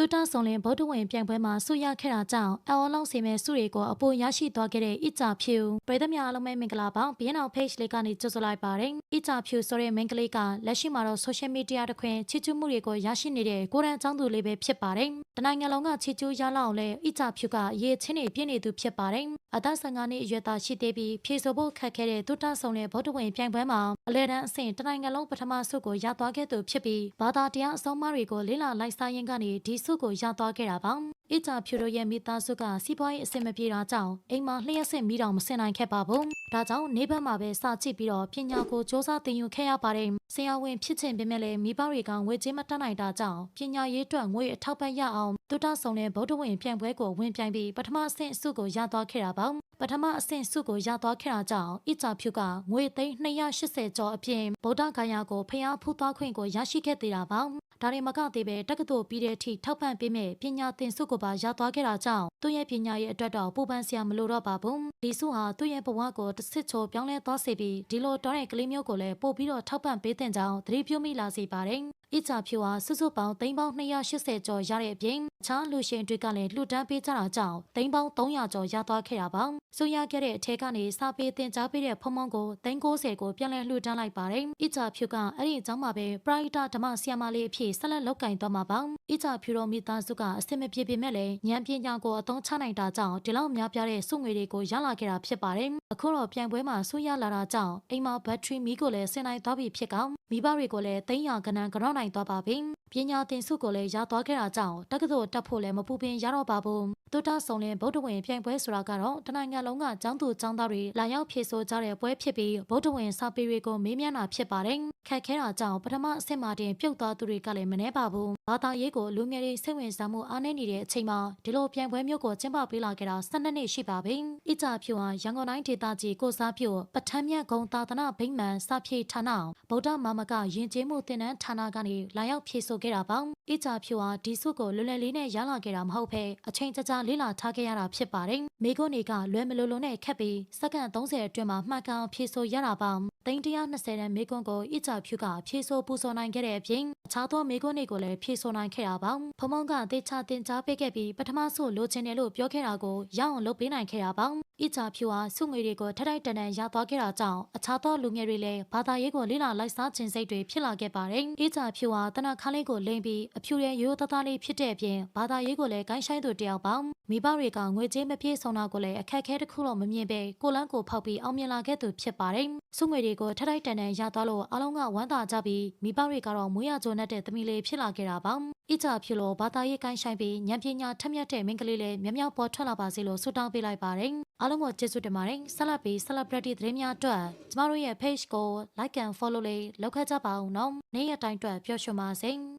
တူတာဆောင်လင်ဗုဒ္ဓဝင်ပြိုင်ပွဲမှာဆုရခဲ့တာကြောင့်အော်လောင်းစီမဲဆုတွေကိုအပေါ်ရရှိသွားခဲ့တဲ့အစ်ကြဖြူပြည်သက်များအားလုံးပဲမင်္ဂလာပါဘီယန်အောင် page လေးကနေကြိုဆိုလိုက်ပါတယ်အစ်ကြဖြူဆိုတဲ့မင်္ဂလေးကလက်ရှိမှာတော့ social media တစ်ခွင်ချစ်ချူးမှုတွေကိုရရှိနေတဲ့ကိုရန်အကြောင်းသူလေးပဲဖြစ်ပါတယ်တနိုင်ငံလုံးကချစ်ချူးရလောက်အောင်လဲအစ်ကြဖြူကအရေးချင်းနေပြည့်နေသူဖြစ်ပါတယ်အသက်15နှစ်အရွယ်သားရှိသေးပြီးဖြေဆိုဖို့ခက်ခဲတဲ့တူတာဆောင်လင်ဗုဒ္ဓဝင်ပြိုင်ပွဲမှာအလဲတန်းအဆင့်တနိုင်ငံလုံးပထမဆုကိုရသွားခဲ့သူဖြစ်ပြီးဘာသာတရားအဆုံးအမတွေကိုလေးလာလိုက်စားရင်းကနေဒီဆုကိုရသွားခဲ့တာပါ။အစ်ချာဖြူတို့ရဲ့မိသားစုကစီးပွားရေးအဆင်မပြေတာကြောင့်အိမ်မှာလျှက်စစ်မိတော့မဆင်နိုင်ခဲ့ပါဘူး။ဒါကြောင့်နေဘက်မှာပဲစကြည့်ပြီးတော့ပညာကိုစ조사သင်ယူခဲ့ရပါတယ်။ဆရာဝန်ဖြစ်ခြင်းပေမဲ့လည်းမိဘတွေကငွေကြေးမတတ်နိုင်တာကြောင့်ပညာရေးအတွက်ငွေအထောက်ပံ့ရအောင်တူတာဆောင်တဲ့ဗုဒ္ဓဝင်ပြိုင်ပွဲကိုဝင်ပြိုင်ပြီးပထမအဆင့်အဆုကိုရသွားခဲ့တာပါ။ပထမအဆင့်ဆုကိုရသွားခဲ့တာကြောင့်အစ်ချာဖြူကငွေသိန်း280ကျော်အပြင်ဗုဒ္ဓဂါယာကိုဖျားဖူးသွားခွင့်ကိုရရှိခဲ့သေးတာပါ။ ဒါရင်မကသေးပဲတက္ကသိုလ်ပြီးတဲ့အထိထောက်ပံ့ပေးမဲ့ပညာသင်ဆုကိုပါရသွားခဲ့တာကြောင့်သူ့ရဲ့ပညာရေးအတွက်တော့ပူပန်စရာမလိုတော့ပါဘူး။ဒီဆုဟာသူ့ရဲ့ဘဝကိုတစ်စစ်ချိုပြောင်းလဲသွားစေပြီးဒီလိုတောတဲ့ကလေးမျိုးကိုလည်းပို့ပြီးတော့ထောက်ပံ့ပေးတဲ့ကြောင်းသတိပြုမိလာစေပါတယ်။ အစ်ချာဖြူဟာစုစုပေါင်းသိန်းပေါင်း280ကျော်ရတဲ့အပြင်အခြားလူရှင်တွေကလည်းလှူဒန်းပေးကြတာကြောင့်သိန်းပေါင်း300ကျော်ရသွားခဲ့တာပါ။ဆိုရခဲ့တဲ့အထက်ကနေစာပေတင်ကြားပေးတဲ့ဖုံဖုံကိုသိန်း90ကိုပြန်လည်လှူဒန်းလိုက်ပါတယ်။အစ်ချာဖြူကအဲ့ဒီအကြောင်းမှာပဲပရိုက်တာဓမ္မဆီယမာလေးအဖြစ်ဆက်လက်လုပ်ကင်သွားမှာပါ။အစ်ချာဖြူတော်မိသားစုကအစစ်မပြေပေမဲ့လည်းဉာဏ်ပညာကိုအသုံးချနိုင်တာကြောင့်ဒီလောက်များပြားတဲ့စုငွေတွေကိုရလာခဲ့တာဖြစ်ပါတယ်။အခုတော့ပြန်ပွဲမှာဆူရလာတာကြောင့်အိမ်မှာဘက်ထရီမီးကိုလည်းဆင်နိုင်သွားပြီဖြစ်ကောင်မိဘတွေကိုလည်းသိန်းရကနန်းကြောက်နိုင်သွားပါပြီ။ ပညာသင်စုကိုလည်းရသွားခဲ့တာကြောင့်တက္ကသိုလ်တက်ဖို့လည်းမပူပင်ရတော့ပါဘူး။တူတာဆောင်လင်ဗုဒ္ဓဝင်ပြိုင်ပွဲဆိုတာကတော့တနိုင်ငံလုံးကကျောင်းသူကျောင်းသားတွေလာရောက်ဖြည့်ဆို့ကြတဲ့ပွဲဖြစ်ပြီးဗုဒ္ဓဝင်စာပေတွေကိုမေးမြန်းတာဖြစ်ပါတယ်။ခက်ခဲတာကြောင့်ပထမအဆင့်မှာတင်ပြုတ်သွားသူတွေကလည်းမနှဲပါဘူး။ဘာသာရေးကိုလူငယ်တွေစိတ်ဝင်စားမှုအားနည်းနေတဲ့အချိန်မှာဒီလိုပြိုင်ပွဲမျိုးကိုကျင်းပပေးလာခဲ့တာ12နှစ်ရှိပါပြီ။အကြဖြူဟာရန်ကုန်တိုင်းဒေသကြီးကိုစားပြုပထမမြတ်ဂုံသာသနာဗိမာန်စာဖြေဌာနဗုဒ္ဓမာမကယဉ်ကျေးမှုသင်တန်းဌာနကနေလာရောက်ဖြည့်ဆို့ခဲ့တာပါ။အကြဖြူဟာဒီစုကိုလွယ်လွယ်လေးနဲ့ရလာခဲ့တာမဟုတ်ဘဲအချိန်ကြာကြာလေးလာထားခဲ့ရတာဖြစ်ပါတယ်။မိခိုးနေကလွယ်မလိုလိုနဲ့ခက်ပြီးစက္ကန့်30အတွင်းမှာမှတ်ကန်ဖြည့်ဆို့ရတာပါ။သိန်း120တန်းမိကွန်းကိုအကြဖြူကဖြည့်ဆို့ပူဇော်နိုင်ခဲ့တဲ့အပြင်အခြားသောမိကွန်းတွေကိုလည်းဖြည့်ဆို့နိုင်ခဲ့တာပါ။ဖမုံကတေချာတင်ကြားပေးခဲ့ပြီးပထမဆုံးလိုချင်တယ်လို့ပြောခဲ့တာကိုရအောင်လုပ်ပေးနိုင်ခဲ့တာပါ။အကြဖြူဟာစုငွေတွေကိုထထိုက်တန်တန်ရသွားခဲ့တာကြောင့်အခြားသောလူငယ်တွေလည်းဘာသာရေးကိုလေ့လာလိုက်စားခြင်းစိတ်တွေဖြစ်လာခဲ့ပါတယ်။အကြဖြူဟာတနခါလေးကိုလိမ့်ပြီးအဖြူရဲ့ရိုးသားသားလေးဖြစ်တဲ့အပြင်ဘာသာရေးကိုလည်းဂိုင်းဆိုင်သူတယောက်ပါ။မိဘတွေကငွေကြေးမပြေဆုံးတာကိုလည်းအခက်အခဲတစ်ခုတော့မမြင်ပဲကိုလန်းကိုဖောက်ပြီးအောင်မြင်လာခဲ့သူဖြစ်ပါတယ်။စုငွေတွေကိုထထိုက်တန်တန်ရသွားလို့အားလုံးကဝမ်းသာကြပြီးမိဘတွေကတော့မွေးရကြိုနဲ့တဲ့သမီးလေးဖြစ်လာခဲ့တာပါ။အကြဖြူလို့ဘာသာရေးကိုင်းဆိုင်ပြီးဉာဏ်ပညာထက်မြက်တဲ့မိန်းကလေးလေးမြမြောက်ပေါ်ထွက်လာပါစေလို့ဆုတောင်းပေးလိုက်ပါတယ်။အားလုံးကိုကျေးဇူးတင်ပါတယ်။ဆက်လက်ပြီး celebrity သတင်းများအတွက်ကျမတို့ရဲ့ page ကို like and follow လေးလုပ်ခဲ့ကြပါဦးနော်။နေ့ရက်တိုင်းအတွက်ပျော်ရွှင်ပါစေ။